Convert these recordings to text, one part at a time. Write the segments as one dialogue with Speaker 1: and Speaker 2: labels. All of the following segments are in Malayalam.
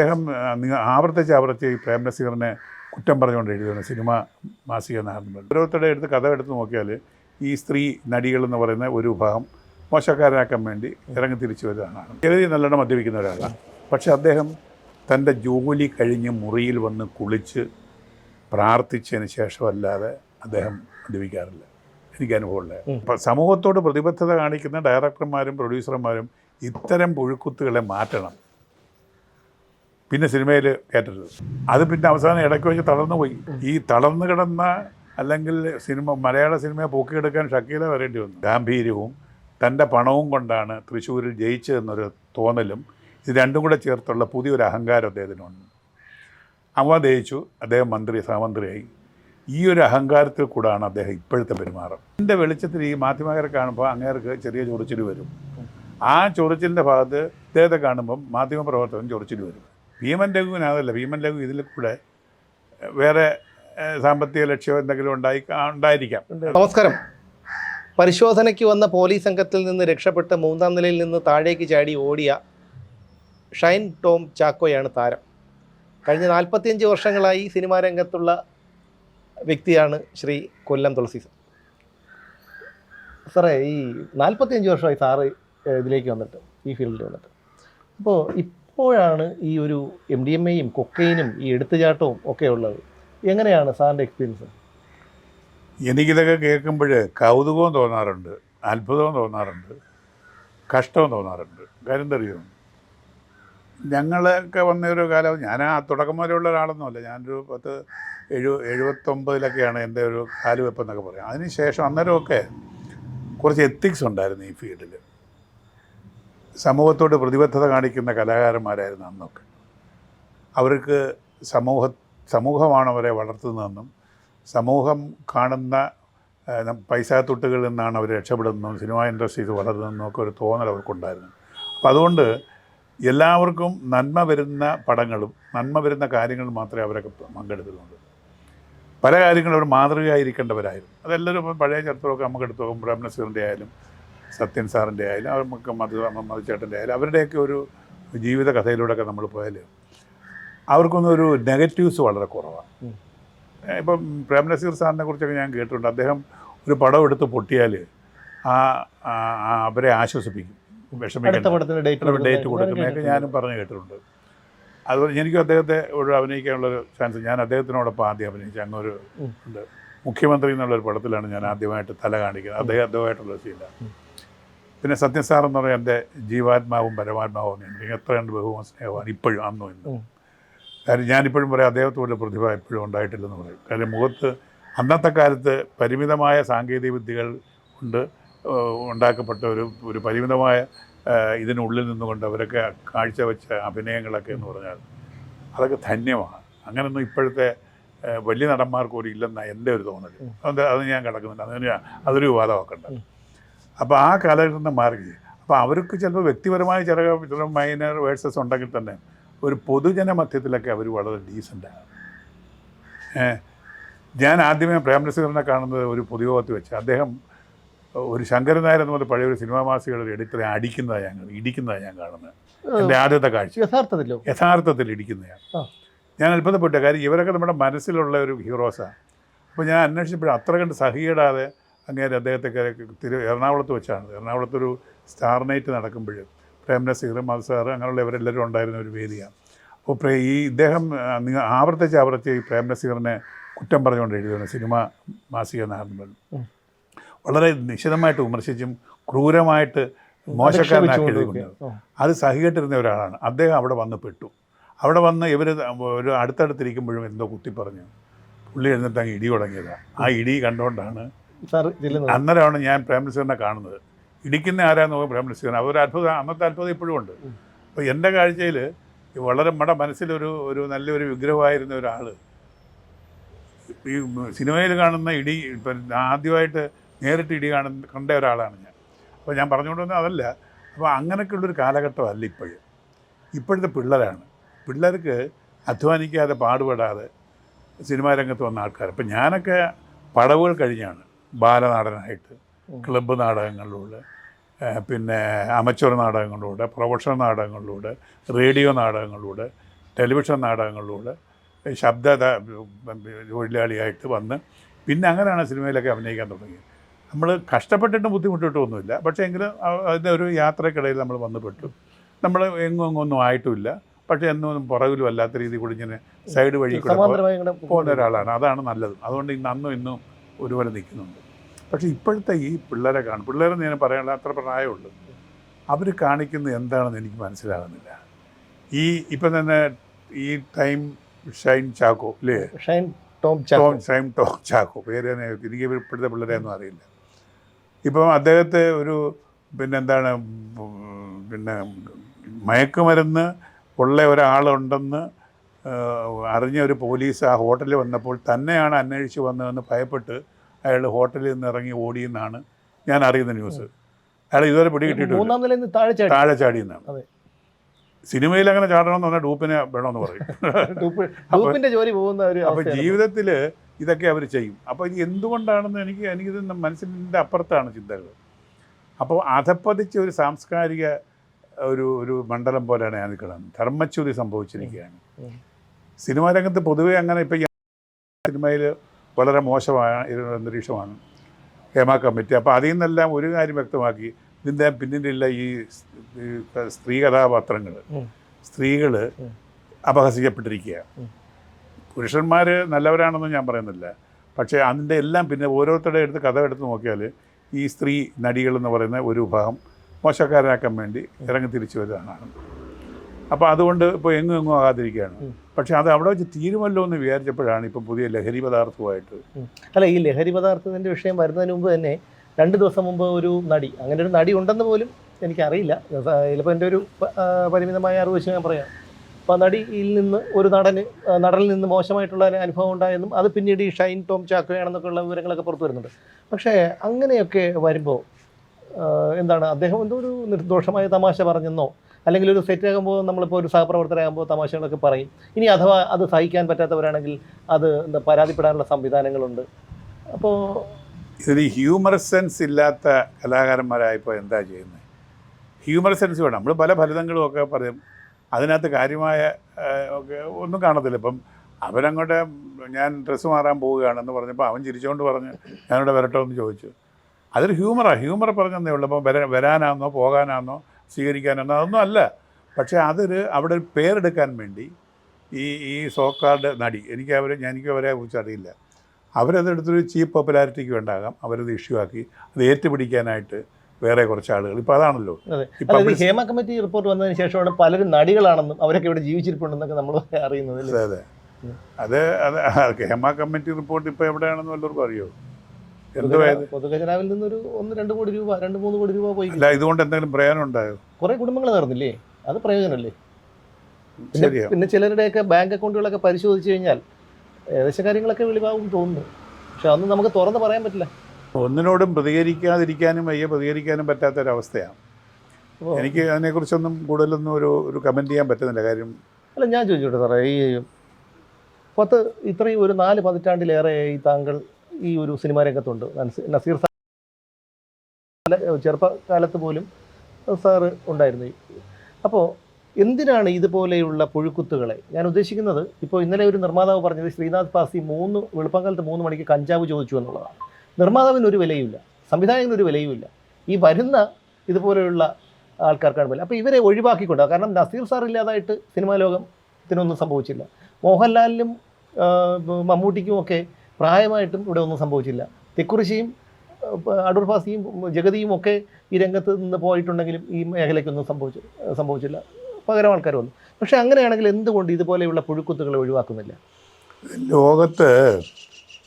Speaker 1: അദ്ദേഹം നിങ്ങൾ ആവർത്തിച്ച് ആവർത്തിച്ച് ഈ പ്രേംനസീറിനെ കുറ്റം പറഞ്ഞുകൊണ്ട് എഴുതുന്ന സിനിമ മാസിക എന്നാണ് ഓരോരുത്തരുടെ എടുത്ത് കഥ എടുത്ത് നോക്കിയാൽ ഈ സ്ത്രീ നടികൾ എന്ന് പറയുന്ന ഒരു വിഭാഗം മോശക്കാരനാക്കാൻ വേണ്ടി ഇറങ്ങി തിരിച്ചു വരുന്നതാണ്. ചെറിയ നല്ലോണം മദ്യപിക്കുന്ന ഒരാളാണ്. പക്ഷേ അദ്ദേഹം തന്റെ ജോലി കഴിഞ്ഞ് മുറിയിൽ വന്ന് കുളിച്ച് പ്രാർത്ഥിച്ചതിന് ശേഷമല്ലാതെ അദ്ദേഹം മദ്യപിക്കാറില്ല. എനിക്ക് അനുഭവമുള്ളത് അപ്പം സമൂഹത്തോട് പ്രതിബദ്ധത കാണിക്കുന്ന ഡയറക്ടർമാരും പ്രൊഡ്യൂസർമാരും ഇത്തരം പുഴുക്കുത്തുകളെ മാറ്റണം. പിന്നെ സിനിമയിൽ കയറ്റരുത് അത് പിന്നെ അവസാനം ഇടയ്ക്ക് വെച്ച് തളർന്നു പോയി. ഈ തളർന്നു കിടന്ന അല്ലെങ്കിൽ സിനിമ മലയാള സിനിമയെ പൊക്കിയെടുക്കാൻ ഷക്കീല വരേണ്ടി വന്നു. ഗാംഭീര്യവും തന്റെ പണവും കൊണ്ടാണ് തൃശ്ശൂരിൽ ജയിച്ചതെന്നൊരു തോന്നലും ഇത് രണ്ടും കൂടെ ചേർത്തുള്ള പുതിയൊരു അഹങ്കാരം അദ്ദേഹത്തിനുണ്ട്. അവ ജയിച്ചു അദ്ദേഹം മന്ത്രി സഹമന്ത്രിയായി. ഈ ഒരു അഹങ്കാരത്തിൽ കൂടാണ് അദ്ദേഹം ഇപ്പോഴത്തെ പെരുമാറും. എന്റെ വെളിച്ചത്തിൽ ഈ മാധ്യമകരെ കാണുമ്പോൾ അങ്ങേർക്ക് ചെറിയ ചൊറിച്ചിൽ വരും. ആ ചൊറിച്ചിലിന്റെ ഭാഗത്ത് ഇദ്ദേഹത്തെ കാണുമ്പം മാധ്യമപ്രവർത്തകൻ ചൊറിച്ചിൽ വരും. ഭീമൻ രഘുവിനാവല്ല ഭീമൻ രഘു ഇതിൽ കൂടെ വേറെ സാമ്പത്തിക ലക്ഷ്യം എന്തെങ്കിലും ഉണ്ടായി ഉണ്ടായിരിക്കാം.
Speaker 2: നമസ്കാരം. പരിശോധനയ്ക്ക് വന്ന പോലീസ് സംഘത്തിൽ നിന്ന് രക്ഷപ്പെട്ട് മൂന്നാം നിലയിൽ നിന്ന് താഴേക്ക് ചാടി ഓടിയ ഷൈൻ ടോം ചാക്കോയാണ് താരം. കഴിഞ്ഞ നാൽപ്പത്തിയഞ്ച് വർഷങ്ങളായി സിനിമാ രംഗത്തുള്ള വ്യക്തിയാണ് ശ്രീ കൊല്ലം തുളസി സാറേ ഈ നാൽപ്പത്തിയഞ്ച് വർഷമായി സാറ് ഇതിലേക്ക് വന്നിട്ട് ഈ ഫീൽഡിൽ വന്നിട്ട്. അപ്പോൾ ഇപ്പോഴാണ് ഈ ഒരു എം ഡി എം എയും കൊക്കൈനും ഈ എടുത്തുചാട്ടവും ഒക്കെ ഉള്ളത്. എങ്ങനെയാണ് സാറിന്റെ എക്സ്പീരിയൻസ്
Speaker 1: എനിക്കിതൊക്കെ കേൾക്കുമ്പോൾ കൗതുകവും തോന്നാറുണ്ട് അത്ഭുതവും തോന്നാറുണ്ട് കഷ്ടവും തോന്നാറുണ്ട്. കാര്യം തെറിയോ ഞങ്ങളൊക്കെ വന്ന ഒരു കാലം ഞാൻ ആ തുടക്കം വരെയുള്ള ഒരാളൊന്നുമല്ല. ഞാനൊരു പത്ത് എഴു എഴുപത്തൊമ്പതിലൊക്കെയാണ് എന്റെ ഒരു കാലുവെപ്പെന്നൊക്കെ പറയാം. അതിന് ശേഷം അന്നേരമൊക്കെ കുറച്ച് എത്തിക്സ് ഉണ്ടായിരുന്നു ഈ ഫീൽഡിൽ സമൂഹത്തോട് പ്രതിബദ്ധത കാണിക്കുന്ന കലാകാരന്മാരായിരുന്നു അന്നൊക്കെ. അവർക്ക് സമൂഹ സമൂഹമാണ് അവരെ വളർത്തുന്നതെന്നും സമൂഹം കാണുന്ന പൈസാത്തുട്ടുകളിൽ നിന്നാണ് അവർ രക്ഷപ്പെടുന്നതും സിനിമ ഇൻഡസ്ട്രീസ് വളരുന്നതെന്നും ഒക്കെ ഒരു തോന്നൽ അവർക്കുണ്ടായിരുന്നു. അപ്പോൾ അതുകൊണ്ട് എല്ലാവർക്കും നന്മ വരുന്ന പടങ്ങളും നന്മ വരുന്ന കാര്യങ്ങൾ മാത്രമേ അവരൊക്കെ പങ്കെടുത്തിട്ടുള്ളൂ. പല കാര്യങ്ങളും അവർ മാതൃകയായിരിക്കേണ്ടവരായിരുന്നു. അതെല്ലാവരും പഴയ ചരിത്രമൊക്കെ നമുക്ക് എടുത്തു നോക്കും ബ്രഹ്മസിറിന്റെ ആയാലും സത്യൻ സാറിന്റെ ആയാലും അവർക്ക് മധു മധുചേട്ടന്റെ ആയാലും അവരുടെയൊക്കെ ഒരു ജീവിത കഥയിലൂടെയൊക്കെ നമ്മൾ പോയാൽ അവർക്കൊന്നും ഒരു നെഗറ്റീവ്സ് വളരെ കുറവാണ്. ഇപ്പം പ്രേം നസീർ സാറിനെ കുറിച്ചൊക്കെ ഞാൻ കേട്ടിട്ടുണ്ട്. അദ്ദേഹം ഒരു പടം എടുത്ത് പൊട്ടിയാൽ ആ അവരെ ആശ്വസിപ്പിക്കും. വിഷമിക്കേണ്ട.
Speaker 2: ഡേറ്റ്
Speaker 1: കൊടുക്കുന്നതൊക്കെ ഞാനും പറഞ്ഞു കേട്ടിട്ടുണ്ട്. അതുപോലെ എനിക്കും അദ്ദേഹത്തെ ഒരു അഭിനയിക്കാനുള്ളൊരു ചാൻസ് ഞാൻ അദ്ദേഹത്തിനോടൊപ്പം ആദ്യം അഭിനയിച്ചു. അങ്ങൊരു. ഉണ്ട്. മുഖ്യമന്ത്രി എന്നുള്ളൊരു പടത്തിലാണ് ഞാൻ ആദ്യമായിട്ട് തല കാണിക്കുന്നത്. അദ്ദേഹം അദ്ദേഹമായിട്ടുള്ള
Speaker 2: ഉം.
Speaker 1: പിന്നെ സത്യസാർ എന്ന് പറയുന്നത് എന്റെ ജീവാത്മാവും പരമാത്മാവും എനിക്ക് എത്രയുണ്ട് ബഹുവും സ്നേഹമാണ് ഇപ്പോഴും അന്നും ഇന്നും. കാര്യം ഞാനിപ്പോഴും പറയാം അദ്ദേഹത്തോടെ പ്രതിഭ എപ്പോഴും ഉണ്ടായിട്ടില്ലെന്ന് പറയും കാര്യം മുഖത്ത് അന്നത്തെ കാലത്ത് പരിമിതമായ സാങ്കേതിക വിദ്യകൾ കൊണ്ട് ഉണ്ടാക്കപ്പെട്ട ഒരു ഒരു പരിമിതമായ ഇതിനുള്ളിൽ നിന്നുകൊണ്ട് അവരൊക്കെ കാഴ്ചവെച്ച അഭിനയങ്ങളൊക്കെ എന്ന് പറഞ്ഞാൽ അതൊക്കെ ധന്യമാണ് അങ്ങനെയൊന്നും ഇപ്പോഴത്തെ വലിയ നടന്മാർക്ക് ഒരു ഇല്ലെന്നാണ് എന്റെ ഒരു തോന്നൽ. അത് അത് ഞാൻ കിടക്കുന്നുണ്ട് അതിന് അതൊരു വിവാദമാക്കണ്ട. അപ്പോൾ ആ കാലഘട്ടം മാറി. അപ്പോൾ അവർക്ക് ചിലപ്പോൾ വ്യക്തിപരമായ ചില ചില മൈനർ വേഴ്സസ് ഉണ്ടെങ്കിൽ തന്നെ ഒരു പൊതുജന മധ്യത്തിലൊക്കെ അവർ വളരെ ഡീസന്റാണ് ഞാൻ ആദ്യമേ പ്രേംനസീറിനെ കാണുന്നത് ഒരു പൊതുയോഗത്തിൽ വെച്ച്. അദ്ദേഹം ഒരു ശങ്കരൻ നായർ എന്ന് പറഞ്ഞ പഴയ ഒരു സിനിമാ മാസികയുടെ എഡിറ്ററെ അടിക്കുന്നതാണ് ഞാൻ ഇടിക്കുന്നതാണ് ഞാൻ കാണുന്നത്. എന്റെ ആദ്യത്തെ കാഴ്ച.
Speaker 2: യഥാർത്ഥത്തിലോ?
Speaker 1: യഥാർത്ഥത്തിൽ ഇടിക്കുന്നതാണ് ഞാൻ. അത്ഭുതപ്പെട്ടു കാര്യം ഇവരൊക്കെ നമ്മുടെ മനസ്സിലുള്ള ഒരു ഹീറോസാണ് അപ്പോൾ ഞാൻ അന്വേഷിച്ചപ്പോഴും അത്ര കണ്ട് സഹിയിടാതെ അങ്ങേര് അദ്ദേഹത്തെ തിരു എറണാകുളത്ത് വെച്ചാണ്. എറണാകുളത്തൊരു സ്റ്റാർ നൈറ്റ് നടക്കുമ്പോൾ പ്രേംനസീർ മത്സാർ അങ്ങനെയുള്ളവരെല്ലാവരും അങ്ങനെയുള്ള ഇവരെല്ലാവരും ഉണ്ടായിരുന്ന ഒരു വേദിയാണ്. അപ്പോൾ പ്രേ ഈ ഇദ്ദേഹം നിങ്ങൾ ആവർത്തിച്ച് ആവർത്തിച്ച് ഈ പ്രേം നസീറിനെ കുറ്റം പറഞ്ഞുകൊണ്ട് എഴുതുന്നു സിനിമ മാസിക എന്നാണ് വളരെ നിശിതമായിട്ട് വിമർശിച്ചും ക്രൂരമായിട്ട് മോശക്കാരനാക്കി എഴുതിക്കൊണ്ട് അത് സഹികെട്ടിരുന്ന ഒരാളാണ്. അദ്ദേഹം അവിടെ വന്ന് പെട്ടു. അവിടെ വന്ന് ഇവർ ഒരു അടുത്തടുത്തിരിക്കുമ്പോഴും എന്തോ കുത്തി പറഞ്ഞു പുള്ളി എഴുന്നിട്ട് അങ്ങ് ഇടി തുടങ്ങിയതാണ് ആ ഇടി കണ്ടുകൊണ്ടാണ്
Speaker 2: സാർ
Speaker 1: അന്നേരമാണ് ഞാൻ പ്രേംനസീറിനെ കാണുന്നത്. ഇടിക്കുന്ന ആരാന്ന് നോക്കുക പ്രേംനസീറിനെ അതൊരു അത്ഭുതം അന്നത്തെ അത്ഭുതം ഇപ്പോഴും ഉണ്ട്. അപ്പോൾ എന്റെ കാഴ്ചയിൽ വളരെ മട മനസ്സിലൊരു ഒരു നല്ലൊരു വിഗ്രഹമായിരുന്ന ഒരാൾ ഈ സിനിമയിൽ കാണുന്ന ഇടി ഇപ്പം ആദ്യമായിട്ട് നേരിട്ട് ഇടി കാണുന്ന കണ്ട ഒരാളാണ് ഞാൻ. അപ്പോൾ ഞാൻ പറഞ്ഞുകൊണ്ട് വന്നത് അതല്ല. അപ്പോൾ അങ്ങനെയൊക്കെയുള്ളൊരു കാലഘട്ടമല്ല ഇപ്പോഴും. ഇപ്പോഴത്തെ പിള്ളേരാണ്. പിള്ളേർക്ക് അധ്വാനിക്കാതെ പാടുപെടാതെ സിനിമാ രംഗത്ത് വന്ന ആൾക്കാർ അപ്പം ഞാനൊക്കെ പടവുകൾ കഴിഞ്ഞാണ്. ബാലനാടനായിട്ട്. ക്ലബ്ബ് നാടകങ്ങളിലൂടെ പിന്നെ അമച്ചർ നാടകങ്ങളിലൂടെ പ്രൊഫഷണൽ നാടകങ്ങളിലൂടെ റേഡിയോ നാടകങ്ങളിലൂടെ ടെലിവിഷൻ നാടകങ്ങളിലൂടെ ശബ്ദ തൊഴിലാളിയായിട്ട് വന്ന് പിന്നെ അങ്ങനെയാണ് സിനിമയിലൊക്കെ അഭിനയിക്കാൻ തുടങ്ങിയത്. നമ്മൾ കഷ്ടപ്പെട്ടിട്ടും ബുദ്ധിമുട്ടിട്ടൊന്നുമില്ല പക്ഷേ എങ്കിലും അതിന്റെ ഒരു യാത്രക്കിടയിൽ നമ്മൾ വന്നുപെട്ടു. നമ്മൾ എങ്ങും അങ്ങൊന്നും ആയിട്ടുമില്ല. പക്ഷേ എന്നും പുറകിലും അല്ലാത്ത രീതിയിൽ കൂടി ഇങ്ങനെ സൈഡ് വഴി കൂടെ പോകുന്ന ഒരാളാണ്. അതാണ് നല്ലത്. അതുകൊണ്ട് ഇന്ന് അന്നും ഇന്നും ഒരുപോലെ നിൽക്കുന്നുണ്ട്. പക്ഷേ ഇപ്പോഴത്തെ ഈ പിള്ളേരെ കാണും. പിള്ളേരെന്ന് ഞാൻ പറയാനുള്ള അത്ര പ്രായമുള്ളൂ. അവർ കാണിക്കുന്നത് എന്താണെന്ന് എനിക്ക് മനസ്സിലാകുന്നില്ല. ഈ ഇപ്പം തന്നെ ഈ ടൈം ഷൈൻ ചാക്കോ അല്ലേ
Speaker 2: Shine Tom Chacko.
Speaker 1: Tom Shine Tom Chacko. പേര് തന്നെ എനിക്ക് ഇപ്പോഴത്തെ പിള്ളേരെയൊന്നും അറിയില്ല. ഇപ്പം അദ്ദേഹത്തെ ഒരു പിന്നെന്താണ് എന്താണ് പിന്നെ മയക്കുമരുന്ന് ഉള്ള ഒരാളുണ്ടെന്ന് അറിഞ്ഞ ഒരു പോലീസ് ആ ഹോട്ടലിൽ വന്നപ്പോൾ തന്നെയാണ് അന്വേഷിച്ച് വന്നതെന്ന് ഭയപ്പെട്ട് അയാൾ ഹോട്ടലിൽ നിന്ന് ഇറങ്ങി ഓടിയെന്നാണ് ഞാൻ അറിയുന്ന ന്യൂസ്. അയാൾ ഇതുവരെ
Speaker 2: പിടികിട്ടിട്ടുണ്ട് താഴെ ചാടി. അതെ.
Speaker 1: സിനിമയിൽ അങ്ങനെ ചാടണമെന്ന് പറഞ്ഞാൽ ഡൂപ്പിനെ വേണമെന്ന് പറയും.
Speaker 2: ജോലി പോകുന്ന ഒരു
Speaker 1: അപ്പോൾ ജീവിതത്തിൽ ഇതൊക്കെ അവർ ചെയ്യും. അപ്പോൾ ഇത് എന്തുകൊണ്ടാണെന്ന് എനിക്ക് എനിക്കിത് മനസ്സിന്റെ അപ്പുറത്താണ് ചിന്തകൾ അപ്പോൾ അധപ്പതിച്ച ഒരു സാംസ്കാരിക ഒരു ഒരു മണ്ഡലം പോലെയാണ് ഞാൻ നിൽക്കുന്നത്. ധർമ്മച്യുതി സംഭവിച്ചിരിക്കുകയാണ്. സിനിമാ രംഗത്ത് പൊതുവെ അങ്ങനെ ഇപ്പം സിനിമയിൽ വളരെ മോശമായ ഒരു അന്തരീക്ഷമാണ്. ഹേമ കമ്മിറ്റി. അപ്പോൾ അതിൽ നിന്നെല്ലാം ഒരു കാര്യം വ്യക്തമാക്കി. ഇതിന്റെ പിന്നിലുള്ള ഈ സ്ത്രീ കഥാപാത്രങ്ങൾ. സ്ത്രീകൾ അപഹസിക്കപ്പെട്ടിരിക്കുക പുരുഷന്മാർ നല്ലവരാണെന്ന് ഞാൻ പറയുന്നില്ല. പക്ഷേ അതിന്റെ എല്ലാം പിന്നെ ഓരോരുത്തരുടെ എടുത്ത് കഥ എടുത്ത് നോക്കിയാൽ ഈ സ്ത്രീ നടികൾ എന്ന് പറയുന്ന ഒരു വിഭാഗം മോശക്കാരനാക്കാൻ വേണ്ടി ഇറങ്ങി തിരിച്ചു വരുന്നതാണ്. അപ്പോൾ അതുകൊണ്ട് ഇപ്പോൾ എങ്ങും എങ്ങും ആകാതിരിക്കുകയാണ്. പക്ഷേ അത് അവിടെ വെച്ച് തീരുമല്ലോ എന്ന് വിചാരിച്ചപ്പോഴാണ് ഇപ്പം പുതിയ ലഹരി പദാർത്ഥവുമായിട്ട്.
Speaker 2: അല്ല ഈ ലഹരി പദാർത്ഥത്തിന്റെ വിഷയം വരുന്നതിന് മുമ്പ് തന്നെ രണ്ട് ദിവസം മുമ്പ് ഒരു നടി അങ്ങനെ ഒരു നടി ഉണ്ടെന്ന് പോലും എനിക്കറിയില്ല. ചിലപ്പോൾ എന്റെ ഒരു പരിമിതമായ അറിവ് വെച്ച് ഞാൻ പറയാം. അപ്പോൾ നടിയിൽ നിന്ന് ഒരു നടന് നടനിൽ നിന്ന് മോശമായിട്ടുള്ള അനുഭവം ഉണ്ടായെന്നും അത് പിന്നീട് ഈ ഷൈൻ ടോം ചാക്കോയാണെന്നൊക്കെ ഉള്ള വിവരങ്ങളൊക്കെ പുറത്തു വരുന്നുണ്ട്. പക്ഷേ അങ്ങനെയൊക്കെ വരുമ്പോൾ എന്താണ് അദ്ദേഹം എന്തോ ഒരു നിർദോഷമായ തമാശ പറഞ്ഞെന്നോ അല്ലെങ്കിൽ ഒരു സെറ്റ് ആകുമ്പോൾ നമ്മളിപ്പോൾ ഒരു സഹപ്രവർത്തകരാകുമ്പോൾ തമാശകളൊക്കെ പറയും. ഇനി അഥവാ അത് സഹിക്കാൻ പറ്റാത്തവരാണെങ്കിൽ അത് എന്താ പരാതിപ്പെടാനുള്ള സംവിധാനങ്ങളുണ്ട്. അപ്പോൾ
Speaker 1: ഇതിന് ഹ്യൂമർ സെൻസ് ഇല്ലാത്ത കലാകാരന്മാരായപ്പോൾ എന്താ ചെയ്യുന്നത് ഹ്യൂമർ സെൻസ് വേണം. നമ്മൾ പല ഫലിതങ്ങളും ഒക്കെ പറയും. അതിനകത്ത് കാര്യമായ ഒക്കെ ഒന്നും കാണത്തില്ല. ഇപ്പം അവരങ്ങോട്ട് ഞാൻ ഡ്രസ്സ് മാറാൻ പോവുകയാണെന്ന് പറഞ്ഞപ്പോൾ അവൻ ചിരിച്ചുകൊണ്ട് പറഞ്ഞ് ഞാനിവിടെ വരട്ടോ എന്ന് ചോദിച്ചു. അതൊരു ഹ്യൂമറാണ് ഹ്യൂമർ പറഞ്ഞതേ ഉള്ളൂ. അപ്പോൾ വര വരാനാണെന്നോ പോകാനാണെന്നോ സ്വീകരിക്കാനാണെന്നോ അതൊന്നും അല്ല. പക്ഷേ അതൊരു അവിടെ ഒരു പേരെടുക്കാൻ വേണ്ടി ഈ ഈ സോക്കാർഡ് നടി എനിക്ക് അവരെ എനിക്ക് അവരെ കുറിച്ച് അറിയില്ല. അവരതെടുത്തൊരു ചീപ്പ് പോപ്പുലാരിറ്റിക്ക് വേണ്ടാകാം. അവരത് ഇഷ്യൂ ആക്കി അത് ഏറ്റുപിടിക്കാനായിട്ട് വേറെ കുറച്ച് ആളുകൾ. ഇപ്പം അതാണല്ലോ. ഇപ്പം
Speaker 2: ഹേമ കമ്മിറ്റി റിപ്പോർട്ട് വന്നതിന് ശേഷമാണ് പലരും നടികളാണെന്നും അവരൊക്കെ ഇവിടെ ജീവിച്ചിരിപ്പുണ്ടെന്നൊക്കെ നമ്മൾ അറിയുന്നത്?
Speaker 1: അതെ അതെ. അത് അത് ഹേമ കമ്മിറ്റി റിപ്പോർട്ട് ഇപ്പോൾ എവിടെയാണെന്ന് വല്ലവർക്കും അറിയോ?
Speaker 2: പൊതുഖജനാവിൽ നിന്നൊരു ഒന്ന് രണ്ട് കോടി രൂപ രണ്ട് മൂന്ന് കോടി രൂപ പോയി
Speaker 1: അല്ല ഇതുകൊണ്ട് എന്തെങ്കിലും പ്രയോജനം ഉണ്ടായോ?
Speaker 2: കുറെ കുടുംബങ്ങൾ നേർന്നില്ലേ അത് പ്രയോജനമല്ലേ? പിന്നെ ചിലരുടെയൊക്കെ ബാങ്ക് അക്കൗണ്ടുകളൊക്കെ പരിശോധിച്ചു കഴിഞ്ഞാൽ ഏകദേശം കാര്യങ്ങളൊക്കെ വെളിവാകും തോന്നുന്നു. പക്ഷെ അതൊന്നും നമുക്ക് തുറന്ന് പറയാൻ പറ്റില്ല.
Speaker 1: ഒന്നിനോടും പ്രതികരിക്കാതിരിക്കാനും വയ്യ പ്രതികരിക്കാനും പറ്റാത്ത ഒരവസ്ഥയാണ്
Speaker 2: അപ്പോൾ
Speaker 1: എനിക്ക് അതിനെക്കുറിച്ചൊന്നും കൂടുതലൊന്നും ഒരു ഒരു കമന്റ് ചെയ്യാൻ പറ്റുന്നില്ല. കാര്യം
Speaker 2: അല്ല ഞാൻ ചോദിച്ചോട്ടെ സാറേ ഈ പത്ത് ഇത്രയും ഒരു നാല് പതിറ്റാണ്ടിലേറെ ഈ താങ്കൾ ഈ ഒരു സിനിമാ രംഗത്തുണ്ട് നസീർ സാർ ചെറുപ്പകാലത്ത് പോലും സാറ് ഉണ്ടായിരുന്നു. അപ്പോൾ എന്തിനാണ് ഇതുപോലെയുള്ള പുഴുക്കുത്തുകളെ? ഞാൻ ഉദ്ദേശിക്കുന്നത് ഇപ്പോൾ ഇന്നലെ ഒരു നിർമ്മാതാവ് പറഞ്ഞത് ശ്രീനാഥ് പാസി മൂന്ന് വെളുപ്പകാലത്ത് മൂന്ന് മണിക്ക് കഞ്ചാവ് ചോദിച്ചു എന്നുള്ളതാണ്. നിർമ്മാതാവിന് ഒരു വിലയുമില്ല. സംവിധായകന് ഒരു വിലയുമില്ല. ഈ വരുന്ന ഇതുപോലെയുള്ള ആൾക്കാർക്കാണ് വില. അപ്പോൾ ഇവരെ ഒഴിവാക്കിക്കൊണ്ട് കാരണം നസീർ സാർ ഇല്ലാതായിട്ട് സിനിമാ ലോകത്തിനൊന്നും സംഭവിച്ചില്ല. മോഹൻലാലിനും മമ്മൂട്ടിക്കും ഒക്കെ പ്രായമായിട്ടും ഇവിടെ ഒന്നും സംഭവിച്ചില്ല. തെക്കുറിശിയും അടൂർ ഫാസിയും ജഗതിയും ഒക്കെ ഈ രംഗത്ത് നിന്ന് പോയിട്ടുണ്ടെങ്കിലും ഈ മേഖലയ്ക്കൊന്നും സംഭവിച്ചു സംഭവിച്ചില്ല. പകരം ആൾക്കാർ വന്നു പക്ഷേ അങ്ങനെയാണെങ്കിൽ എന്തുകൊണ്ട് ഇതുപോലെയുള്ള പുഴുക്കുത്തുകളെ ഒഴിവാക്കുന്നില്ല?
Speaker 1: ലോകത്ത്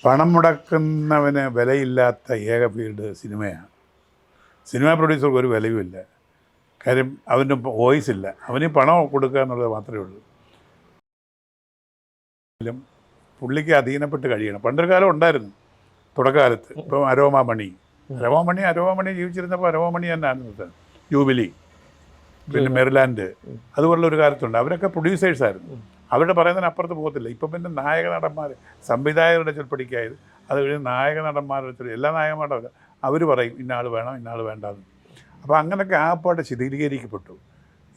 Speaker 1: പണം മുടക്കുന്നവന് വിലയില്ലാത്ത ഏക ഫീൽഡ് സിനിമയാണ്. സിനിമ പ്രൊഡ്യൂസർക്ക് ഒരു വിലയുമില്ല കാര്യം അവന് വോയിസ് ഇല്ല. അവന് പണം കൊടുക്കുക എന്നുള്ളത് മാത്രമേ ഉള്ളൂ. പുള്ളിക്ക് അധീനപ്പെട്ട് കഴിയണം. പണ്ടൊരു കാലം ഉണ്ടായിരുന്നു തുടക്കകാലത്ത്. ഇപ്പം അരോമാമണി. അരോമാമണി അരോമാമണി ജീവിച്ചിരുന്നപ്പോൾ അരോമാമണി തന്നെയായിരുന്നു ജൂബിലി പിന്നെ മെറിലാൻഡ്. അതുപോലുള്ള ഒരു കാലത്തുണ്ട്. അവരൊക്കെ പ്രൊഡ്യൂസേഴ്സ് ആയിരുന്നു. അവരുടെ പറയുന്നതിന് അപ്പുറത്ത് പോകത്തില്ല. ഇപ്പം പിന്നെ നായക നടന്മാർ സംവിധായകരുടെ ചൊൽപ്പടിക്കായത് അത് കഴിഞ്ഞ് നായക നടന്മാരുടെ ചൊല്ലി എല്ലാ നായകന്മാരുടെ അവർ പറയും ഇന്നാൾ വേണം ഇന്നാൾ വേണ്ടാന്ന്. അപ്പോൾ അങ്ങനെയൊക്കെ ആ പാട്ട് ശിഥിലീകരിക്കപ്പെട്ടു.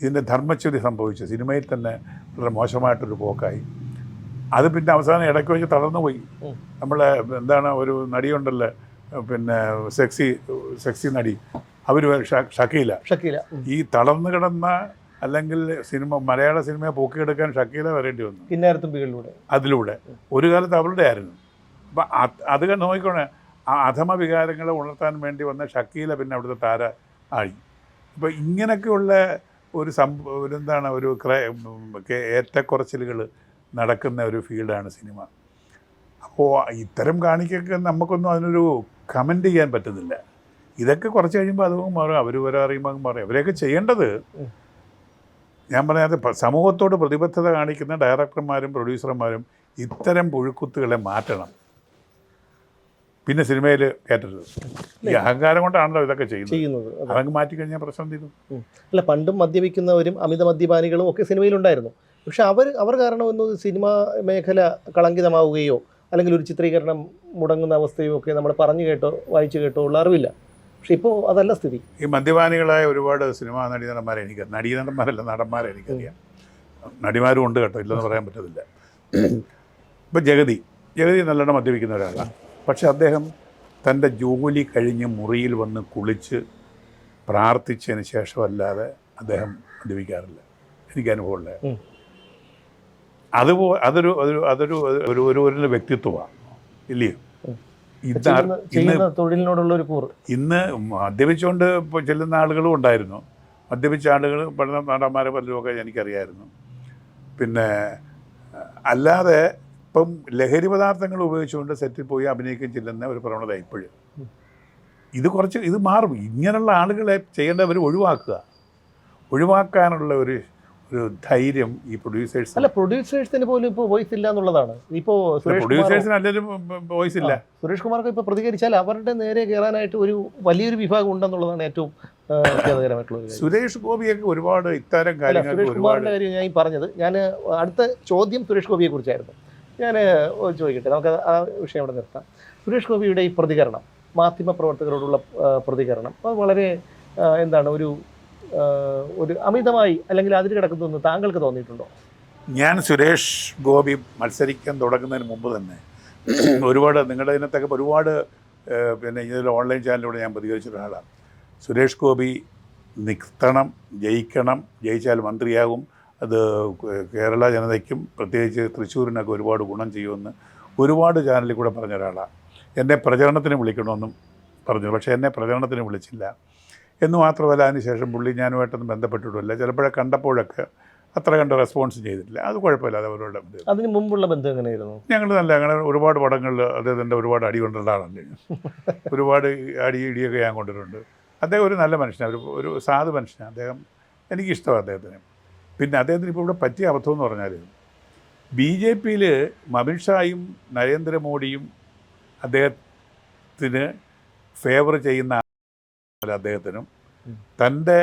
Speaker 1: ഇതിന്റെ ധർമ്മച്യുതി സംഭവിച്ചു. സിനിമയിൽ തന്നെ വളരെ മോശമായിട്ടൊരു പോക്കായി. അത് പിന്നെ അവസാനം ഇടയ്ക്ക് വെച്ച് തളർന്നു പോയി. നമ്മളെ എന്താണ് ഒരു നടിയുണ്ടല്ലോ പിന്നെ സെക്സി സെക്സി നടി. അവർ ഷക്കീല.
Speaker 2: ഷക്കീല.
Speaker 1: ഈ തളർന്നു കിടന്ന അല്ലെങ്കിൽ സിനിമ മലയാള സിനിമയെ പൊക്കിയെടുക്കാൻ ഷക്കീല വരേണ്ടി വന്നു.
Speaker 2: കിന്നാരത്തുമ്പികളിലൂടെ
Speaker 1: അതിലൂടെ. ഒരു കാലത്ത് അവളുടെ ആയിരുന്നു. അപ്പം അത് കണ്ട് നോക്കിക്കോണേ ആ അധമ വികാരങ്ങളെ ഉണർത്താൻ വേണ്ടി വന്ന ഷക്കീല പിന്നെ അവിടുത്തെ താര ആയി. അപ്പോൾ ഇങ്ങനെയൊക്കെയുള്ള ഒരു സംഭവം എന്താണ് ഒരു ഏറ്റക്കുറച്ചിലുകൾ നടക്കുന്ന ഒരു ഫീൽഡാണ് സിനിമ. അപ്പോൾ ഇത്തരം കാണിക്കൊക്കെ നമുക്കൊന്നും അതിനൊരു കമന്റ് ചെയ്യാൻ പറ്റുന്നില്ല. ഇതൊക്കെ കുറച്ച് കഴിയുമ്പോൾ അതും മാറും. അവർ വരെ അറിയുമ്പോൾ മാറും. അവരെയൊക്കെ ചെയ്യേണ്ടത് ഞാൻ പറയാതെ സമൂഹത്തോട് പ്രതിബദ്ധത കാണിക്കുന്ന ഡയറക്ടർമാരും പ്രൊഡ്യൂസർമാരും ഇത്തരം പുഴുക്കുത്തുകളെ മാറ്റണം. പിന്നെ സിനിമയിൽ കയറ്റരുത് ഈ അഹങ്കാരം കൊണ്ടാണല്ലോ ഇതൊക്കെ ചെയ്യുന്നത്. അതങ്ങ് മാറ്റി കഴിഞ്ഞാൽ പ്രശ്നം തീരും
Speaker 2: അല്ല പണ്ടും മദ്യപിക്കുന്നവരും അമിത മദ്യപാനികളും ഒക്കെ സിനിമയിലുണ്ടായിരുന്നു. പക്ഷെ അവർ അവർ കാരണം ഒന്നും സിനിമ മേഖല കളങ്കിതമാവുകയോ അല്ലെങ്കിൽ ഒരു ചിത്രീകരണം മുടങ്ങുന്ന അവസ്ഥയോ ഒക്കെ നമ്മൾ പറഞ്ഞു കേട്ടോ വായിച്ചു കേട്ടോ ഉള്ള അറിവില്ല. പക്ഷെ ഇപ്പോൾ അതല്ല സ്ഥിതി.
Speaker 1: ഈ മദ്യപാനികളായ ഒരുപാട് സിനിമാ നടീനടന്മാരെ എനിക്ക് നടീനടന്മാരല്ല നടന്മാരെ എനിക്കറിയാം. നടിമാരും ഉണ്ട് കേട്ടോ ഇല്ലെന്ന് പറയാൻ പറ്റത്തില്ല. ഇപ്പം ജഗതി ജഗതി നല്ലോണം മദ്യപിക്കുന്ന ഒരാളാണ് പക്ഷെ അദ്ദേഹം തന്റെ ജോലി കഴിഞ്ഞ് മുറിയിൽ വന്ന് കുളിച്ച് പ്രാർത്ഥിച്ചതിന് ശേഷമല്ലാതെ അദ്ദേഹം മദ്യപിക്കാറില്ല. എനിക്ക് അനുഭവമുള്ള. അതുപോ അതൊരു അതൊരു അതൊരു ഒരു ഒരു ഒരു വ്യക്തിത്വമാണ്. ഇല്ലയോ ഇന്ന്
Speaker 2: തൊഴിലിനോടുള്ള ഒരു കൂറ്.
Speaker 1: ഇന്ന് മദ്യപിച്ചുകൊണ്ട് ചെല്ലുന്ന ആളുകളും ഉണ്ടായിരുന്നു. മദ്യപിച്ച ആളുകൾ പഠന നടന്മാരെ പലരുമൊക്കെ എനിക്കറിയായിരുന്നു. പിന്നെ അല്ലാതെ ഇപ്പം ലഹരി പദാർത്ഥങ്ങൾ ഉപയോഗിച്ചുകൊണ്ട് സെറ്റിൽ പോയി അഭിനയിക്കുകയും ചെല്ലുന്ന ഒരു പ്രവണത ഇപ്പോഴും. ഇത് കുറച്ച് ഇത് മാറും. ഇങ്ങനെയുള്ള ആളുകളെ ചെയ്യേണ്ടവർ ഒഴിവാക്കുക. ഒഴിവാക്കാനുള്ള ഒരു ഒരു ധൈര്യം ഈ പ്രൊഡ്യൂസേഴ്സ്
Speaker 2: അല്ല പ്രൊഡ്യൂസേഴ്സിന് പോലും ഇപ്പോൾ വോയിസ് ഇല്ല എന്നുള്ളതാണ്. ഇപ്പോൾ
Speaker 1: പ്രൊഡ്യൂസേഴ്സിന് വോയിസ് ഇല്ല.
Speaker 2: സുരേഷ് കുമാർക്ക് ഇപ്പോൾ പ്രതികരിച്ചാൽ അവരുടെ നേരെ കയറാനായിട്ട് ഒരു വലിയൊരു വിഭാഗം ഉണ്ടെന്നുള്ളതാണ് ഏറ്റവും
Speaker 1: സുരേഷ് ഗോപിയൊക്കെ ഒരുപാട് ഇത്തരം കാര്യങ്ങൾ
Speaker 2: സുരേഷ് കുമാറിന്റെ കാര്യം ഞാൻ പറഞ്ഞത്. ഞാൻ അടുത്ത ചോദ്യം സുരേഷ് ഗോപിയെ കുറിച്ചായിരുന്നു ഞാൻ ചോദിക്കട്ടെ. നമുക്ക് ആ വിഷയം അവിടെ നിർത്താം. സുരേഷ് ഗോപിയുടെ ഈ പ്രതികരണം മാധ്യമ പ്രവർത്തകരോടുള്ള പ്രതികരണം അത് വളരെ എന്താണ് ഒരു ഒരു അമിതമായി അല്ലെങ്കിൽ അതിൽ കിടക്കുന്നു താങ്കൾക്ക് തോന്നിയിട്ടുണ്ടോ?
Speaker 1: ഞാൻ സുരേഷ് ഗോപി മത്സരിക്കാൻ തുടങ്ങുന്നതിന് മുമ്പ് തന്നെ ഒരുപാട് നിങ്ങളുടെ ഇതിനകത്തൊക്കെ ഒരുപാട് പിന്നെ ഇതിൽ ഓൺലൈൻ ചാനലിലൂടെ ഞാൻ പ്രതികരിച്ച ഒരാളാണ് സുരേഷ് ഗോപി നിൽക്കണം ജയിക്കണം ജയിച്ചാൽ മന്ത്രിയാകും. അത് കേരള ജനതയ്ക്കും പ്രത്യേകിച്ച് തൃശ്ശൂരിനൊക്കെ ഒരുപാട് ഗുണം ചെയ്യുമെന്ന് ഒരുപാട് ചാനലിൽ കൂടെ പറഞ്ഞ ഒരാളാണ് എന്നെ പ്രചരണത്തിന് വിളിക്കണമെന്നും പറഞ്ഞു. പക്ഷേ എന്നെ പ്രചരണത്തിന് വിളിച്ചില്ല. എന്ന് മാത്രമല്ല അതിനുശേഷം പുള്ളി ഞാനുമായിട്ടൊന്നും ബന്ധപ്പെട്ടിട്ടില്ല ചിലപ്പോഴൊക്കെ കണ്ടപ്പോഴൊക്കെ അത്ര കണ്ട് റെസ്പോൺസ് ചെയ്തിട്ടില്ല. അത് കുഴപ്പമില്ല അത് അവരോട്
Speaker 2: അതിന് മുമ്പുള്ള ബന്ധം എങ്ങനെയായിരുന്നു?
Speaker 1: ഞങ്ങൾ നല്ല അങ്ങനെ ഒരുപാട് പടങ്ങളിൽ അദ്ദേഹത്തിന്റെ ഒരുപാട് അടി കൊണ്ടുള്ള ആളല്ലേ ഒരുപാട് അടി ഇടിയൊക്കെ ഞാൻ കൊണ്ടിട്ടുണ്ട്. അദ്ദേഹം ഒരു നല്ല മനുഷ്യനാണ്. ഒരു ഒരു സാധു മനുഷ്യനാണ്. അദ്ദേഹം എനിക്കിഷ്ടമാണ് അദ്ദേഹത്തിന്. പിന്നെ അദ്ദേഹത്തിന് ഇപ്പോൾ ഇവിടെ പറ്റിയ അബദ്ധം എന്ന് പറഞ്ഞാൽ ബി ജെ പിയിൽ അമിത്ഷായും നരേന്ദ്രമോദിയും അദ്ദേഹത്തിന് ഫേവർ ചെയ്യുന്ന അദ്ദേഹത്തിനും. തന്റെ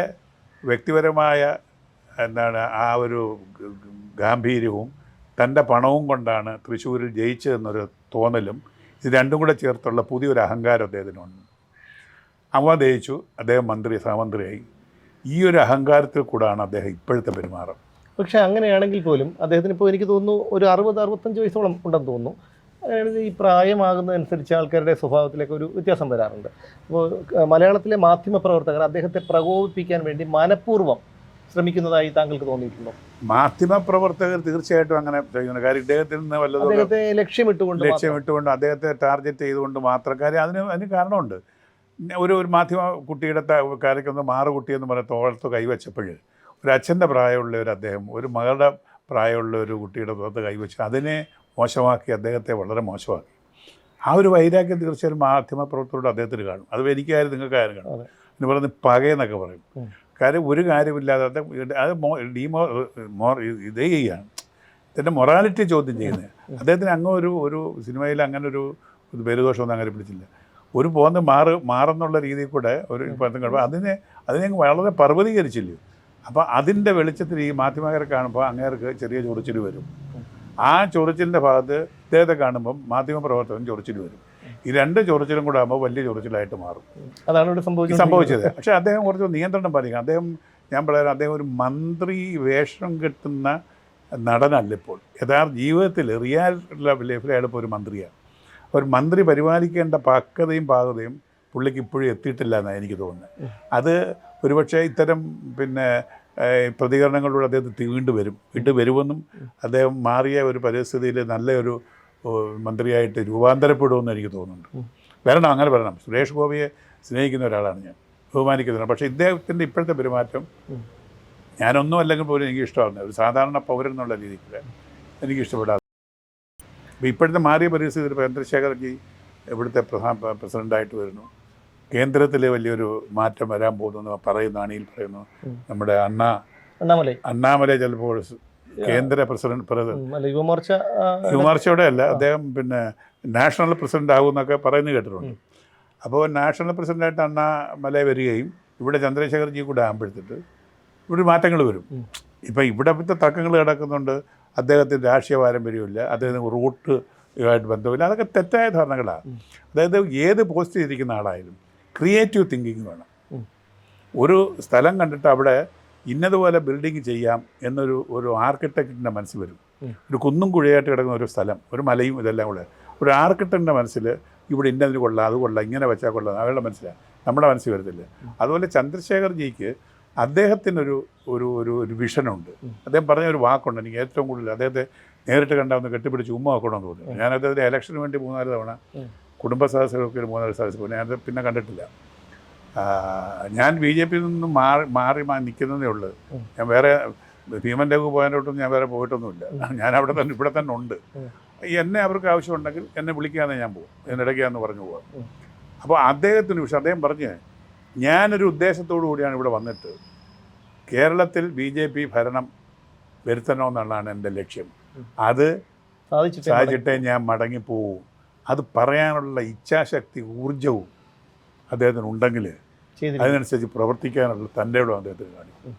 Speaker 1: വ്യക്തിപരമായ എന്താണ് ആ ഒരു ഗാംഭീര്യവും തന്റെ പണവും കൊണ്ടാണ് തൃശ്ശൂരിൽ ജയിച്ചതെന്നൊരു തോന്നലും ഇത് രണ്ടും കൂടെ ചേർത്തുള്ള പുതിയൊരു അഹങ്കാരം അദ്ദേഹത്തിനുണ്ട്. അവ ജയിച്ചു അദ്ദേഹം മന്ത്രി സഹമന്ത്രിയായി. ഈ ഒരു അഹങ്കാരത്തിൽ കൂടാണ് അദ്ദേഹം ഇപ്പോഴത്തെ പെരുമാറും.
Speaker 2: പക്ഷേ അങ്ങനെയാണെങ്കിൽ പോലും അദ്ദേഹത്തിന് ഇപ്പോൾ എനിക്ക് തോന്നുന്നു ഒരു അറുപത് അറുപത്തഞ്ച് വയസ്സോളം ഉണ്ടെന്ന് തോന്നുന്നു. അതായത് ഈ പ്രായമാകുന്നതനുസരിച്ച് ആൾക്കാരുടെ സ്വഭാവത്തിലേക്ക് ഒരു വ്യത്യാസം വരാറുണ്ട്. അപ്പോൾ മലയാളത്തിലെ മാധ്യമ പ്രവർത്തകർ അദ്ദേഹത്തെ പ്രകോപിപ്പിക്കാൻ വേണ്ടി മനഃപൂർവം ശ്രമിക്കുന്നതായി താങ്കൾക്ക് തോന്നിയിട്ടുണ്ടോ?
Speaker 1: മാധ്യമ പ്രവർത്തകർ തീർച്ചയായിട്ടും അങ്ങനെ ചെയ്യുന്നു കാര്യം ഇദ്ദേഹത്തിൽ നിന്ന് വല്ലതും
Speaker 2: ലക്ഷ്യമിട്ടുകൊണ്ട്.
Speaker 1: ലക്ഷ്യമിട്ടുകൊണ്ട് അദ്ദേഹത്തെ ടാർഗറ്റ് ചെയ്തുകൊണ്ട് മാത്രം. കാര്യം അതിന് അതിന് കാരണമുണ്ട്. ഒരു ഒരു മാധ്യമ കുട്ടിയുടെ കാര്യക്കൊന്ന് മാറു കുട്ടിയെന്ന് പറഞ്ഞ തോളത്ത് കൈവച്ചപ്പോൾ ഒരു അച്ഛന്റെ പ്രായമുള്ള ഒരു അദ്ദേഹം ഒരു മകളുടെ പ്രായമുള്ള ഒരു കുട്ടിയുടെ തോളത്ത് കൈവച്ച് അതിനെ മോശമാക്കി അദ്ദേഹത്തെ വളരെ മോശമാക്കി. ആ ഒരു വൈരാഗ്യം തീർച്ചയായും മാധ്യമപ്രവർത്തകരോട് അദ്ദേഹത്തിന് കാണും. അത് എനിക്കായാലും നിങ്ങൾക്കായാലും കാണും. എന്ന് പറയുന്നത് പകയെന്നൊക്കെ പറയും. കാര്യം ഒരു കാര്യമില്ലാതെ അദ്ദേഹം അത് മോ ഡീമോ മോർ ഇതേ ചെയ്യുകയാണ് ഇതിന്റെ മൊറാലിറ്റി ചോദ്യം ചെയ്യുന്നത്. അദ്ദേഹത്തിന് അങ്ങ് ഒരു ഒരു സിനിമയിൽ അങ്ങനെ ഒരു അങ്ങനെ പിടിച്ചില്ല. ഒരു പോകുന്ന മാറ് മാറുന്നുള്ള രീതിയിൽ കൂടെ ഒരു പത്തും കഴിയുമ്പോൾ അതിനെ അതിനെ വളരെ പർവതീകരിച്ചില്ലേ? അപ്പോൾ അതിന്റെ വെളിച്ചത്തിൽ ഈ മാധ്യമകാരെ കാണുമ്പോൾ അങ്ങേർക്ക് ചെറിയ ചൊറിച്ചിൽ വരും. ആ ചൊറിച്ചിലിന്റെ ഭാഗത്ത് ഇദ്ദേഹത്തെ കാണുമ്പം മാധ്യമപ്രവർത്തകൻ ചൊറിച്ചിൽ വരും. ഈ രണ്ട് ചൊറിച്ചിലും കൂടെ ആകുമ്പോൾ വലിയ ചൊറിച്ചിലായിട്ട് മാറും.
Speaker 2: അതാണ് ഇവിടെ സംഭവിച്ചത്
Speaker 1: സംഭവിച്ചത്. പക്ഷേ അദ്ദേഹം കുറച്ച് നിയന്ത്രണം പാലിക്കണം. അദ്ദേഹം ഞാൻ പറയാം അദ്ദേഹം ഒരു മന്ത്രി വേഷം കെട്ടുന്ന നടനല്ല ഇപ്പോൾ. യഥാർത്ഥ ജീവിതത്തിൽ റിയാലിറ്റി ലൈഫിൽ അയാളിപ്പോൾ ഒരു മന്ത്രിയാണ്. ഒരു മന്ത്രി പരിപാലിക്കേണ്ട പക്വതയും പാകതയും പുള്ളിക്ക് ഇപ്പോഴും എത്തിയിട്ടില്ല എന്നാണ് എനിക്ക് തോന്നുന്നത്. അത് ഒരുപക്ഷെ ഇത്തരം പിന്നെ പ്രതികരണങ്ങളിലൂടെ അദ്ദേഹത്തെ വീണ്ടും വരും. വീണ്ടും വരുമെന്നും അദ്ദേഹം മാറിയ ഒരു പരിസ്ഥിതിയിൽ നല്ലൊരു മന്ത്രിയായിട്ട് രൂപാന്തരപ്പെടുമെന്ന് എനിക്ക് തോന്നുന്നുണ്ട്. വരണം അങ്ങനെ വരണം. സുരേഷ് ഗോപിയെ സ്നേഹിക്കുന്ന ഒരാളാണ് ഞാൻ. ബഹുമാനിക്കുന്നതാണ് പക്ഷേ ഇദ്ദേഹത്തിന്റെ ഇപ്പോഴത്തെ പെരുമാറ്റം ഞാനൊന്നും അല്ലെങ്കിൽ പോലും എനിക്ക് ഇഷ്ടമാകുന്നത് ഒരു സാധാരണ പൗരൻ എന്നുള്ള രീതിയിൽ എനിക്ക് ഇഷ്ടപ്പെടാതെ അപ്പോൾ ഇപ്പോഴത്തെ മാറിയ പരിസ്ഥിതിയിൽ ചന്ദ്രശേഖർജി ഇവിടുത്തെ പ്രധാന പ്രസിഡന്റായിട്ട് വരുന്നു. കേന്ദ്രത്തിൽ വലിയൊരു മാറ്റം വരാൻ പോകുന്നു എന്ന് പറയുന്നു അണിയിൽ പറയുന്നു. നമ്മുടെ അണ്ണാ
Speaker 2: അണ്ണാമലൈ.
Speaker 1: അണ്ണാമല ചിലപ്പോൾ കേന്ദ്ര പ്രസിഡന്റ്
Speaker 2: യുവമോർച്ച
Speaker 1: യുവമാർച്ചയുടെ അല്ല അദ്ദേഹം പിന്നെ നാഷണൽ പ്രസിഡന്റ് ആകുമെന്നൊക്കെ പറയുന്നു കേട്ടിട്ടുണ്ട്. അപ്പോൾ നാഷണൽ പ്രസിഡന്റായിട്ട് അണ്ണാമല വരികയും ഇവിടെ ചന്ദ്രശേഖർജി കൂടെ ആകുമ്പോഴത്തേക്ക് ഇവിടെ മാറ്റങ്ങൾ വരും. ഇപ്പം ഇവിടെ ഇപ്പോഴത്തെ തർക്കങ്ങൾ കിടക്കുന്നുണ്ട്. അദ്ദേഹത്തിന് രാഷ്ട്രീയ പാരമ്പര്യമില്ല. അദ്ദേഹത്തിന് റൂട്ട് ആയിട്ട് ബന്ധമില്ല. അതൊക്കെ തെറ്റായ ധാരണകളാണ്. അതായത് ഏത് പോസ്റ്റ് ചെയ്തിരിക്കുന്ന ആളായാലും ക്രിയേറ്റീവ് തിങ്കിങ് വേണം. ഒരു സ്ഥലം കണ്ടിട്ട് അവിടെ ഇന്നതുപോലെ ബിൽഡിങ് ചെയ്യാം എന്നൊരു ഒരു ആർക്കിടെക്റ്റിന്റെ മനസ്സിൽ വരും. ഒരു കുന്നും കുഴിയായിട്ട് കിടക്കുന്ന ഒരു സ്ഥലം ഒരു മലയും ഇതെല്ലാം കൂടെ. ഒരു ആർക്കിടെക്റ്റിന്റെ മനസ്സിൽ ഇവിടെ ഇന്നതിന് കൊള്ളാം അത് കൊള്ളാം ഇങ്ങനെ വെച്ചാൽ കൊള്ളാം അവരുടെ മനസ്സിലാണ്. നമ്മുടെ മനസ്സിൽ വരത്തില്ല. അതുപോലെ ചന്ദ്രശേഖർജിക്ക് അദ്ദേഹത്തിനൊരു ഒരു ഒരു ഒരു വിഷനുണ്ട്. അദ്ദേഹം പറഞ്ഞ ഒരു വാക്കുണ്ട് എനിക്ക് ഏറ്റവും കൂടുതൽ. അദ്ദേഹത്തെ നേരിട്ട് കണ്ടാൽ ഒന്ന് കെട്ടിപ്പിടിച്ച് ഉമ്മ വെക്കണമെന്ന് തോന്നി. ഞാൻ അദ്ദേഹത്തിന്റെ ഇലക്ഷന് വേണ്ടി മൂന്നാൽ തവണ കുടുംബ സദസ്സുകൾക്ക് ഒരു മൂന്നാൽ സദസ്സ് പോയി. ഞാനത് പിന്നെ കണ്ടിട്ടില്ല. ഞാൻ ബി ജെ പിയിൽ നിന്നും മാറി മാറി മാറി നിൽക്കുന്നതേ ഉള്ളൂ. ഞാൻ വേറെ ഭീമൻ രഘു പോയതിനോട്ടൊന്നും ഞാൻ വേറെ പോയിട്ടൊന്നുമില്ല. ഞാൻ അവിടെ തന്നെ ഇവിടെ തന്നെ ഉണ്ട്. എന്നെ അവർക്ക് ആവശ്യമുണ്ടെങ്കിൽ എന്നെ വിളിക്കാതെ ഞാൻ പോകും. എന്നിടയ്ക്കാന്ന് പറഞ്ഞു പോകാം അപ്പോൾ അദ്ദേഹത്തിന് പക്ഷെ അദ്ദേഹം പറഞ്ഞ് ഞാനൊരു ഉദ്ദേശത്തോടു കൂടിയാണ് ഇവിടെ വന്നിട്ട് കേരളത്തിൽ ബി ജെ പി ഭരണം വരുത്തണമെന്നുള്ളതാണ് എന്റെ ലക്ഷ്യം. അത്
Speaker 2: സാധിച്ചിട്ടേ
Speaker 1: ഞാൻ മടങ്ങിപ്പോവും അത് പറയാനുള്ള ഇച്ഛാശക്തി ഊർജവും അദ്ദേഹത്തിന് ഉണ്ടെങ്കിൽ അതിനനുസരിച്ച് പ്രവർത്തിക്കാനുള്ള തന്റെ ഇടം അദ്ദേഹത്തിന് കാണിക്കും.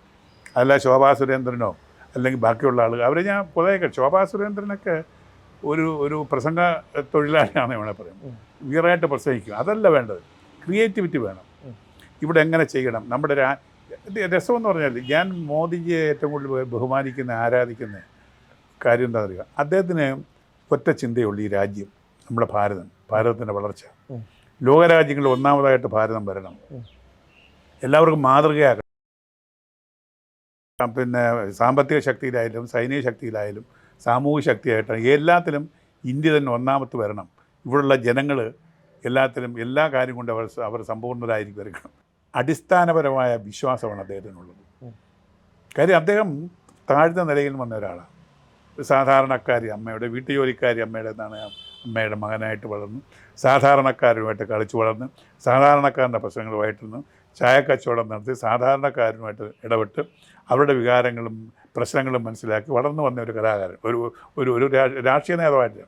Speaker 1: അല്ല ശോഭാ സുരേന്ദ്രനോ അല്ലെങ്കിൽ ബാക്കിയുള്ള ആളുകൾ അവരെ ഞാൻ പൊതുവെ ശോഭാ സുരേന്ദ്രനൊക്കെ ഒരു ഒരു പ്രസംഗ തൊഴിലാളിയാണ് വേണേൽ പറയാം. വീറായിട്ട് പ്രസംഗിക്കും. അതല്ല വേണ്ടത്. ക്രിയേറ്റിവിറ്റി വേണം. ഇവിടെ എങ്ങനെ ചെയ്യണം? നമ്മുടെ രസമെന്ന് പറഞ്ഞാൽ ഞാൻ മോദിജിയെ ഏറ്റവും കൂടുതൽ ബഹുമാനിക്കുന്ന ആരാധിക്കുന്ന കാര്യം എന്താ പറയുക അദ്ദേഹത്തിന് ഒറ്റ ചിന്തയുള്ളൂ ഈ രാജ്യം നമ്മുടെ ഭാരതം ഭാരതത്തിന്റെ വളർച്ച. ലോകരാജ്യങ്ങളിൽ ഒന്നാമതായിട്ട് ഭാരതം വരണം. എല്ലാവർക്കും മാതൃകയാക്കണം പിന്നെ സാമ്പത്തിക ശക്തിയിലായാലും സൈനിക ശക്തിയിലായാലും സാമൂഹിക ശക്തിയായിട്ടും എല്ലാത്തിലും ഇന്ത്യ തന്നെ ഒന്നാമത്ത് വരണം. ഇവിടെയുള്ള ജനങ്ങൾ എല്ലാത്തിലും എല്ലാ കാര്യം കൊണ്ട് അവർ അവർ സമ്പൂർണരായിരിക്കും വരണം അടിസ്ഥാനപരമായ വിശ്വാസമാണ് അദ്ദേഹത്തിനുള്ളത്. കാര്യം അദ്ദേഹം താഴ്ന്ന നിലയിൽ വന്ന ഒരാളാണ് ഒരു സാധാരണക്കാരി അമ്മയുടെ വീട്ടുജോലിക്കാരി അമ്മയുടെ എന്നാണ് അമ്മയുടെ മകനായിട്ട് വളർന്നു സാധാരണക്കാരുമായിട്ട് കളിച്ചു വളർന്ന് സാധാരണക്കാരന്റെ പ്രശ്നങ്ങളുമായിട്ടിരുന്നു ചായക്കച്ചവടം നടത്തി സാധാരണക്കാരുമായിട്ട് ഇടപെട്ട് അവരുടെ വികാരങ്ങളും പ്രശ്നങ്ങളും മനസ്സിലാക്കി വളർന്നു വന്ന ഒരു കലാകാരൻ ഒരു ഒരു ഒരു രാഷ്ട്രീയ നേതാവായിട്ട്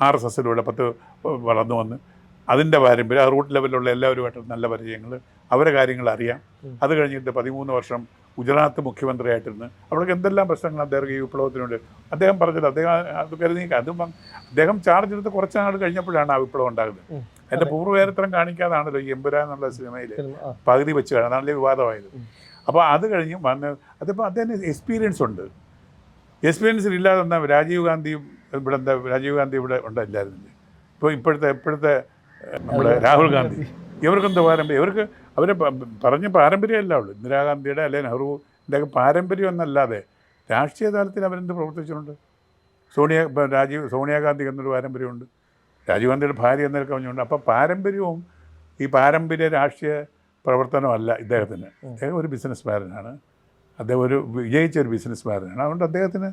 Speaker 1: ആർ എസ് എസിലൂടെ പത്ത് വളർന്നു വന്ന് അതിന്റെ പാരമ്പര്യം ആ റൂട്ട് ലെവലിലുള്ള എല്ലാവരുമായിട്ട് നല്ല പരിചയങ്ങൾ അവരെ കാര്യങ്ങൾ അറിയാം. അത് കഴിഞ്ഞിട്ട് പതിമൂന്ന് വർഷം ഗുജറാത്ത് മുഖ്യമന്ത്രിയായിട്ടിരുന്ന്. അവിടേക്ക് എന്തെല്ലാം പ്രശ്നങ്ങൾ അദ്ദേഹം ഈ വിപ്ലവത്തിനുണ്ട്? അദ്ദേഹം പറഞ്ഞത് അദ്ദേഹം അത് കരുതി അതും അദ്ദേഹം ചാർജ് എടുത്ത് കുറച്ച് നാൾ കഴിഞ്ഞപ്പോഴാണ് ആ വിപ്ലവം ഉണ്ടാകുന്നത്. എന്റെ പൂർവചരിത്രം കാണിക്കാതാണല്ലോ ഈ എമ്പുരാൻ എന്നുള്ള സിനിമയിൽ. പകുതി വെച്ച് കാണാൻ നല്ല വിവാദമായത്. അപ്പോൾ അത് കഴിഞ്ഞ് വന്ന് അതിപ്പോൾ അദ്ദേഹത്തിന് എക്സ്പീരിയൻസ് ഉണ്ട്. എക്സ്പീരിയൻസ് ഇല്ലാതെ തന്നെ രാജീവ് ഗാന്ധിയും ഇവിടെ എന്താ രാജീവ് ഗാന്ധി ഇവിടെ ഉണ്ടായില്ലായിരുന്നില്ലേ? ഇപ്പോൾ ഇപ്പോഴത്തെ ഇപ്പോഴത്തെ നമ്മുടെ രാഹുൽ ഗാന്ധി. ഇവർക്കെന്ത് പാരമ്പര്യം? ഇവർക്ക് അവർ പറഞ്ഞ പാരമ്പര്യമല്ല ഉള്ളൂ. ഇന്ദിരാഗാന്ധിയുടെ അല്ലെങ്കിൽ നെഹ്റുവിന്റെ ഒക്കെ പാരമ്പര്യം എന്നല്ലാതെ രാഷ്ട്രീയ തലത്തിൽ അവരെന്ത് പ്രവർത്തിച്ചിട്ടുണ്ട്? സോണിയ രാജീവ് സോണിയാഗാന്ധി എന്നൊരു പാരമ്പര്യമുണ്ട്. രാജീവ് ഗാന്ധിയുടെ ഭാര്യ എന്നൊക്കെ പറഞ്ഞുകൊണ്ട് അപ്പോൾ പാരമ്പര്യവും ഈ പാരമ്പര്യ രാഷ്ട്രീയ പ്രവർത്തനമല്ല ഇദ്ദേഹത്തിന്. അദ്ദേഹം ഒരു ബിസിനസ് മാനാണ് അദ്ദേഹം ഒരു വിജയിച്ച ഒരു ബിസിനസ് മാനാണ് അതുകൊണ്ട് അദ്ദേഹത്തിന്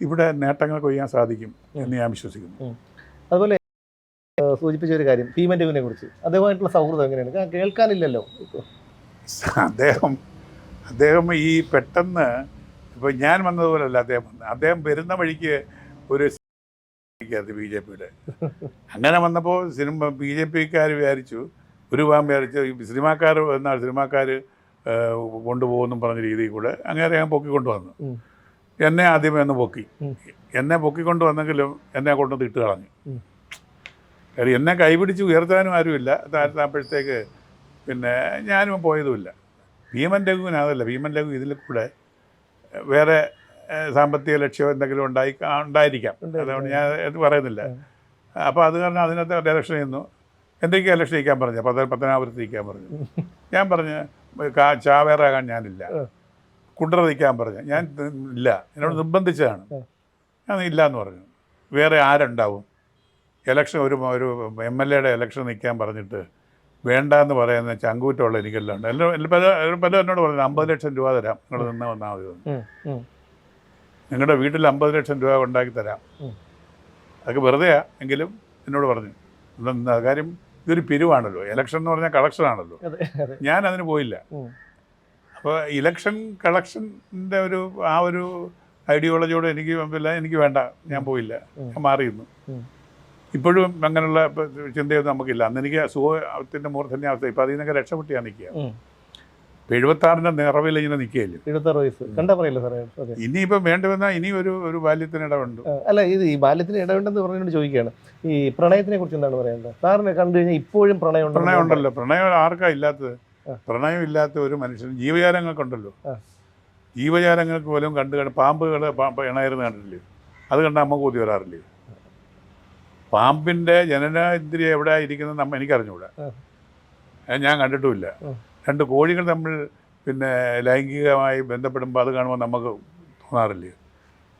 Speaker 1: ഇവിടെ നേട്ടങ്ങൾ കൊയ്യാൻ സാധിക്കും എന്ന് ഞാൻ വിശ്വസിക്കുന്നു.
Speaker 2: അതുപോലെ സൂചിപ്പിച്ച ഒരു കാര്യം ഭീമൻ കുറിച്ച്. അദ്ദേഹമായിട്ടുള്ള സൗഹൃദം എങ്ങനെയാണ്? കേൾക്കാനില്ലല്ലോ.
Speaker 1: അദ്ദേഹം അദ്ദേഹം ഈ പെട്ടെന്ന് ഇപ്പോൾ ഞാൻ വന്നതുപോലല്ല അദ്ദേഹം വന്നത് അദ്ദേഹം വരുന്ന വഴിക്ക് ഒരു ബി ജെ പിയുടെ. അങ്ങനെ വന്നപ്പോൾ സിനിമ ബി ജെ പിക്കാർ വിചാരിച്ചു ഒരു ഭാഗം വിചാരിച്ചു സിനിമാക്കാർ എന്നാൽ സിനിമാക്കാർ കൊണ്ടുപോകുമെന്നും പറഞ്ഞ രീതിയിൽ കൂടെ അങ്ങനെ അദ്ദേഹം പൊക്കിക്കൊണ്ടുവന്നു. എന്നെ ആദ്യമേ ഒന്ന് പൊക്കി. എന്നെ പൊക്കിക്കൊണ്ട് വന്നെങ്കിലും എന്നെ കൊണ്ടുവന്ന് ഇട്ട് കളഞ്ഞു. കാര്യം എന്നെ കൈപിടിച്ച് ഉയർത്താനും ആരുമില്ല. താഴ്ത്താപ്പോഴത്തേക്ക് പിന്നെ ഞാനും പോയതുമില്ല. ഭീമൻ ലഘുവിന് അതല്ല ഭീമൻ ലഘു ഇതിൽ കൂടെ വേറെ സാമ്പത്തിക ലക്ഷ്യം എന്തെങ്കിലും ഉണ്ടായി ഉണ്ടായിരിക്കാം. അതുകൊണ്ട് ഞാൻ പറയുന്നില്ല. അപ്പോൾ അത് കാരണം അതിനകത്ത് ഇലക്ഷൻ ചെയ്യുന്നു എന്തൊക്കെയാണ് ഇലക്ഷൻ ഇരിക്കാൻ പറഞ്ഞു പത്ത പത്തനാപുരത്ത് നിൽക്കാൻ പറഞ്ഞു. ഞാൻ പറഞ്ഞു ചാവേറാകാൻ ഞാനില്ല. കുണ്ടറ നിൽക്കാൻ പറഞ്ഞു. ഞാൻ ഇല്ല. എന്നോട് നിർബന്ധിച്ചതാണ്. ഞാൻ ഇല്ല എന്ന് പറഞ്ഞു. വേറെ ആരുണ്ടാവും? ഇലക്ഷൻ ഒരു ഒരു എം എൽ എയുടെ ഇലക്ഷൻ നിൽക്കാൻ പറഞ്ഞിട്ട് വേണ്ട എന്ന് പറയുന്ന ചങ്കൂറ്റമുള്ള എനിക്കെല്ലാം ഉണ്ട് എല്ലാം പല പല എന്നോട് പറഞ്ഞു അമ്പത് ലക്ഷം രൂപ തരാം. നിങ്ങൾ നിന്ന് വന്നാൽ മതി. നിങ്ങളുടെ വീട്ടിൽ അമ്പത് ലക്ഷം രൂപ ഉണ്ടാക്കി തരാം. അതൊക്കെ വെറുതെയാ എങ്കിലും എന്നോട് പറഞ്ഞു. എന്താ കാര്യം? ഇതൊരു പിരിവാണല്ലോ. ഇലക്ഷൻ എന്ന് പറഞ്ഞാൽ കളക്ഷൻ ആണല്ലോ.
Speaker 2: അതെ അതെ.
Speaker 1: ഞാൻ അതിന് പോയില്ല അപ്പോൾ ഇലക്ഷൻ കളക്ഷന്റെ ഒരു ആ ഒരു ഐഡിയോളജിയോട് എനിക്ക് എനിക്ക് വേണ്ട. ഞാൻ പോയില്ല. ഞാൻ മാറിയിരുന്നു. ഇപ്പോഴും അങ്ങനെയുള്ള ചിന്തയൊന്നും നമുക്കില്ല. അന്ന് എനിക്ക് സുഖത്തിന്റെ മൂർധന്യാവസ്ഥ ഇപ്പൊ അതിൽ നിന്നൊക്കെ രക്ഷപ്പെട്ടിയാണ് നിൽക്കുക
Speaker 2: ഉം.
Speaker 1: ഇപ്പോൾ എഴുപത്താറിന്റെ നിറവിൽ ഇങ്ങനെ നിൽക്കുകയില്ല
Speaker 2: എഴുപത്താറ് വയസ്സ്. കണ്ടാ പറയില്ല സാറേ? അതെ.
Speaker 1: ഇനിയിപ്പം വേണ്ടി ഇനി ഒരു ഒരു ബാല്യത്തിന്
Speaker 2: ഇടവുണ്ട്. അല്ല ഇത് ഈ ബാല്യത്തിന് ഇടവുണ്ടെന്ന് പറഞ്ഞുകൊണ്ട് ചോദിക്കുകയാണ്. ഈ പ്രണയത്തിനെ കുറിച്ച് എന്താണ് പറയേണ്ടത്? സാറിനെ കണ്ടു കഴിഞ്ഞാൽ ഇപ്പോഴും പ്രണയം
Speaker 1: പ്രണയം ഉണ്ടല്ലോ പ്രണയം ആർക്കാ ഇല്ലാത്തത്? പ്രണയം ഇല്ലാത്ത ഒരു മനുഷ്യൻ ജീവജാലങ്ങൾക്കുണ്ടല്ലോ. ജീവജാലങ്ങൾക്ക് പോലും കണ്ടു കണ്ട് പാമ്പുകൾ ഇണയരുന്ന് കണ്ടിട്ടില്ലേ? അത് കണ്ടാൽ അമ്മ കൂതി വരാറില്ലേ? പാമ്പിന്റെ ജനനേന്ദ്രിയ എവിടെ ഇരിക്കുന്നത് നമ്മ എനിക്കറിഞ്ഞൂടെ. ഞാൻ കണ്ടിട്ടുമില്ല. രണ്ട് കോഴികൾ തമ്മിൽ പിന്നെ ലൈംഗികമായി ബന്ധപ്പെടുമ്പോൾ അത് കാണുമ്പോൾ നമുക്ക് തോന്നാറില്ലേ?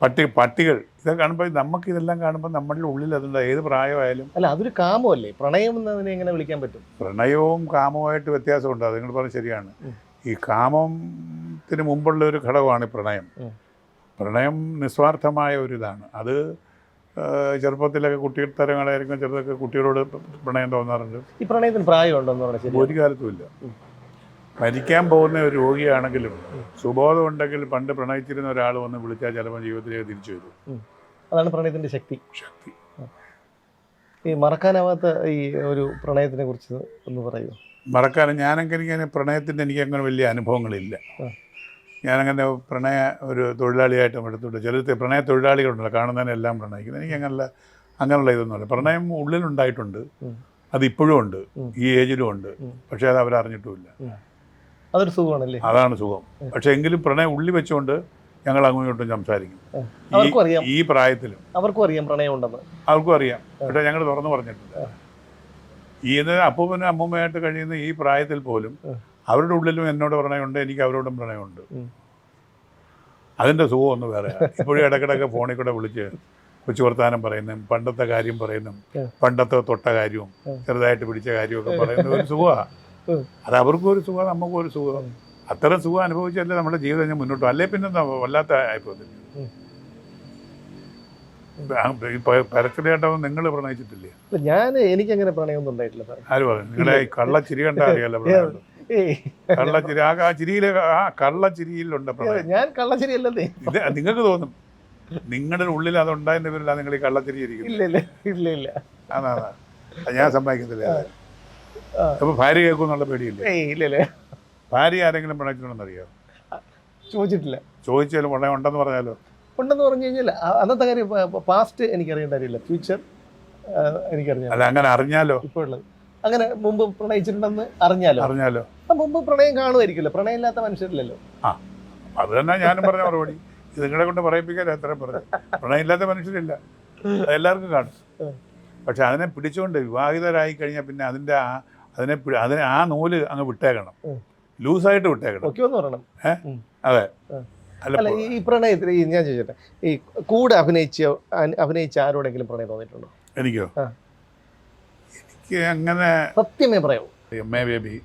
Speaker 1: പട്ടി പട്ടികൾ. ഇതൊക്കെ കാണുമ്പോൾ നമുക്ക് ഇതെല്ലാം കാണുമ്പോൾ നമ്മളുടെ ഉള്ളിൽ അതുണ്ട് ഏത് പ്രായമായാലും.
Speaker 2: അല്ല അതൊരു കാമമല്ലേ? പ്രണയം എന്നതിനെ എങ്ങനെ വിളിക്കാൻ പറ്റും?
Speaker 1: പ്രണയവും കാമവുമായിട്ട് വ്യത്യാസമുണ്ട്. അത് നിങ്ങൾ പറഞ്ഞത് ശരിയാണ്. ഈ കാമത്തിന് മുമ്പുള്ള ഒരു ഘടകമാണ് പ്രണയം. പ്രണയം നിസ്വാർത്ഥമായ ഒരു ഇതാണ്. അത് ആ, കുട്ടി തരങ്ങളായിരിക്കും ചെറുതൊക്കെ കുട്ടികളോട് പ്രണയം തോന്നാറുണ്ട്.
Speaker 2: ഈ പ്രണയത്തിന് ശരി
Speaker 1: ഒരു കാലത്തുമില്ല
Speaker 2: ഇല്ല.
Speaker 1: മരിക്കാൻ പോകുന്ന ഒരു രോഗിയാണെങ്കിലും സുബോധം ഉണ്ടെങ്കിൽ പണ്ട് പ്രണയിച്ചിരുന്ന ഒരാൾ വന്ന് വിളിച്ചാൽ ചിലപ്പോൾ ജീവിതത്തിലേക്ക് തിരിച്ചു വരും.
Speaker 2: അതാണ് പ്രണയത്തിന്റെ ശക്തി.
Speaker 1: ശക്തി.
Speaker 2: ഈ മറക്കാനാവാത്ത ഈ ഒരു പ്രണയത്തിനെ കുറിച്ച് ഒന്ന് പറയൂ
Speaker 1: മറക്കാനും ഞാനെങ്കിൽ ഇങ്ങനെ പ്രണയത്തിന്റെ എനിക്ക് അങ്ങനെ വലിയ അനുഭവങ്ങളില്ല. ഞാനങ്ങനെ പ്രണയ ഒരു തൊഴിലാളിയായിട്ടും എടുത്തിട്ട് ചില പ്രണയ തൊഴിലാളികളുണ്ടല്ലോ കാണുന്നതിനെല്ലാം പ്രണയിക്കുന്നത് എനിക്ക് അങ്ങനെയുള്ള അങ്ങനെയുള്ള ഇതൊന്നുമല്ല പ്രണയം ഉള്ളിലുണ്ടായിട്ടുണ്ട്.
Speaker 2: അതിപ്പോഴും
Speaker 1: അത് ഇപ്പോഴും ഉണ്ട് ഈ ഏജിലും ഉണ്ട്. പക്ഷേ അത് അവരറിഞ്ഞിട്ടുമില്ല.
Speaker 2: അതൊരു സുഖമാണല്ലേ?
Speaker 1: അതാണ് സുഖം. പക്ഷേ എങ്കിലും പ്രണയം ഉള്ളി വെച്ചുകൊണ്ട് ഞങ്ങൾ അങ്ങോട്ടും സംസാരിക്കും. ഈ- പ്രായത്തിലും.
Speaker 2: അവർക്കും അറിയാം പ്രണയം ഉണ്ടെന്ന്
Speaker 1: അവർക്കും അറിയാം. പക്ഷേ ഞങ്ങൾ തുറന്നു പറഞ്ഞിട്ടില്ല ഈ അപ്പൂപ്പനും അമ്മൂമ്മയായിട്ട് കഴിയുന്ന ഈ പ്രായത്തിൽ പോലും. അവരുടെ ഉള്ളിലും എന്നോട് പ്രണയമുണ്ട് എനിക്ക് അവരോടും പ്രണയമുണ്ട്. അതിന്റെ സുഖം ഒന്ന് വേറെ. ഇപ്പോഴും ഇടയ്ക്കിടയ്ക്ക് ഫോണിൽ കൂടെ വിളിച്ച് കൊച്ചു വർത്താനം പറയുന്നതും പണ്ടത്തെ കാര്യം പറയുന്നതും പണ്ടത്തെ തൊട്ട കാര്യവും. ചെറുതായിട്ട് പിടിച്ച കാര്യമൊക്കെ പറയുന്ന ഒരു സുഖമാണ് അത് അവർക്കും ഒരു സുഖം നമുക്കും ഒരു സുഖം. അത്തരം സുഖം അനുഭവിച്ചല്ലേ നമ്മുടെ ജീവിതം ഞാൻ മുന്നോട്ട്. അല്ലേ പിന്നെ വല്ലാത്ത. പരച്ചിലേട്ടവൻ നിങ്ങൾ പ്രണയിച്ചിട്ടില്ലേ?
Speaker 2: ഞാൻ എനിക്ക് അങ്ങനെ പ്രണയമൊന്നും ഉണ്ടായിട്ടില്ല സാർ
Speaker 1: ആര് പറഞ്ഞു? നിങ്ങളെ കള്ള ചിരി കണ്ടാ അറിയാലോ കള്ളച്ചിരി ആ ചിരിയിലെ ആ കള്ളച്ചിരിയിലുണ്ട്
Speaker 2: ഞാൻ
Speaker 1: ഇത് നിങ്ങൾക്ക് തോന്നും. നിങ്ങളുടെ ഉള്ളിൽ അത് ഉണ്ടായതിന്റെ പേരിലാണ് നിങ്ങൾ ഈ കള്ളച്ചിരി
Speaker 2: ഇല്ല ഇല്ല ഇല്ല.
Speaker 1: ഞാൻ സമ്മതിക്കത്തില്ല. അപ്പൊ ഭാര്യ കേൾക്കുന്നുള്ള പേടിയില്ലേ? ഭാര്യ ആരെങ്കിലും പിണക്കിട്ടുണ്ടെന്നറിയോ അറിയോ?
Speaker 2: ചോദിച്ചിട്ടില്ല.
Speaker 1: ചോദിച്ചാലും പ്രണയം ഉണ്ടെന്ന് പറഞ്ഞാലോ?
Speaker 2: ഉണ്ടെന്ന് പറഞ്ഞു കഴിഞ്ഞാൽ അന്നത്തെ കാര്യം പാസ്റ്റ് എനിക്കറിയേണ്ട കാര്യമില്ല. ഫ്യൂച്ചർ എനിക്കറിഞ്ഞാൽ
Speaker 1: അല്ല അങ്ങനെ അറിഞ്ഞാലോ?
Speaker 2: ഇപ്പോൾ ഉള്ളത് അങ്ങനെ മുമ്പ് പ്രണയിച്ചിട്ടുണ്ടെന്ന് അറിഞ്ഞാലോ?
Speaker 1: അറിഞ്ഞാലോ?
Speaker 2: മുമ്പ് പ്രണയം കാണുമായിരിക്കുമല്ലോ. പ്രണയം ഇല്ലാത്ത മനുഷ്യരില്ലല്ലോ.
Speaker 1: ആ അത് തന്നെ ഞാനും പറഞ്ഞ മറുപടി. നിങ്ങളെ കൊണ്ട് പറയിപ്പിക്കാൻ എത്ര പറഞ്ഞു. പ്രണയം ഇല്ലാത്ത മനുഷ്യരില്ല എല്ലാവർക്കും കാണും. പക്ഷെ അതിനെ പിടിച്ചുകൊണ്ട് വിവാഹിതരായി കഴിഞ്ഞാൽ പിന്നെ അതിന്റെ ആ അതിനെ അതിനെ ആ നൂൽ അങ്ങ് വിട്ടേക്കണം. ലൂസായിട്ട് വിട്ടേക്കണം.
Speaker 2: പറയണം.
Speaker 1: അതെ. അല്ല
Speaker 2: ഈ- പ്രണയത്തിൽ ഈ ഞാൻ ചോദിച്ചോട്ടെ. ഈ കൂടെ അഭിനയിച്ച അഭിനയിച്ച ആരോടെങ്കിലും പ്രണയം തോന്നിയിട്ടുണ്ടോ?
Speaker 1: എനിക്കോ? എനിക്ക് അങ്ങനെ
Speaker 2: സത്യമേ പറയാവൂ.
Speaker 1: A Baby.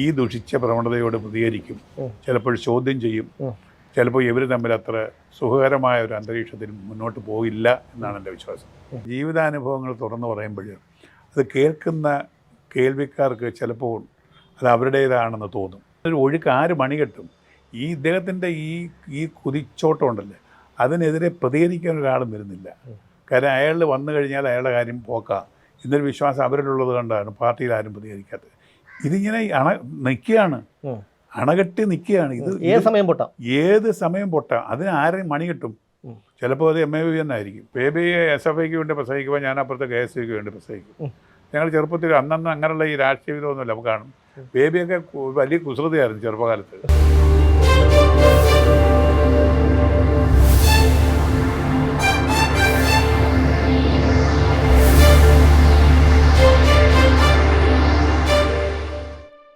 Speaker 1: ഈ ദുഷിച്ച പ്രവണതയോട് പ്രതികരിക്കും. ചിലപ്പോൾ ചോദ്യം ചെയ്യും. ചിലപ്പോൾ ഇവർ തമ്മിൽ അത്ര സുഖകരമായ ഒരു അന്തരീക്ഷത്തിൽ മുന്നോട്ട് പോകില്ല എന്നാണ് എന്റെ വിശ്വാസം. ജീവിതാനുഭവങ്ങൾ തുറന്നു പറയുമ്പോൾ അത് കേൾക്കുന്ന കേൾവിക്കാർക്ക് ചിലപ്പോൾ അത് അവരുടേതാണെന്ന് തോന്നും. ഒരു ഒഴുക്ക് ആര് മണികെട്ടും ഈ ഇദ്ദേഹത്തിന്റെ ഈ ഈ കുതിച്ചോട്ടം ഉണ്ടല്ലേ അതിനെതിരെ പ്രതികരിക്കാൻ ഒരാളും വരുന്നില്ല. കാരണം അയാൾ വന്നു കഴിഞ്ഞാൽ അയാളുടെ കാര്യം പോക്കാം. എന്നൊരു വിശ്വാസം അവരിലുള്ളത് കൊണ്ടാണ് പാർട്ടിയിൽ ആരും പ്രതികരിക്കാത്തത്. ഇതിങ്ങനെ അണ നിൽക്കുകയാണ്. അണകെട്ടി നിൽക്കുകയാണ്. ഇത്
Speaker 2: ഏത് സമയം പൊട്ടാം?
Speaker 1: ഏത് സമയം പൊട്ടാം? അതിന് ആരെയും മണി കിട്ടും? ചിലപ്പോൾ അത് എം എ ബി തന്നെ ആയിരിക്കും. ബേബി എസ് എഫ് ഐക്ക് വേണ്ടി പ്രസംഗിക്കുമ്പോൾ ഞാൻ അപ്പുറത്തെ കെ എസ് സിക്ക് വേണ്ടി പ്രസംഗിക്കും. ഞങ്ങൾ ചെറുപ്പത്തിൽ അന്നന്ന് അങ്ങനെയുള്ള ഈ രാഷ്ട്രീയ വിധമൊന്നുമില്ല നമുക്ക് കാണും. ബേബിയൊക്കെ വലിയ കുസൃതിയായിരുന്നു ചെറുപ്പകാലത്ത്.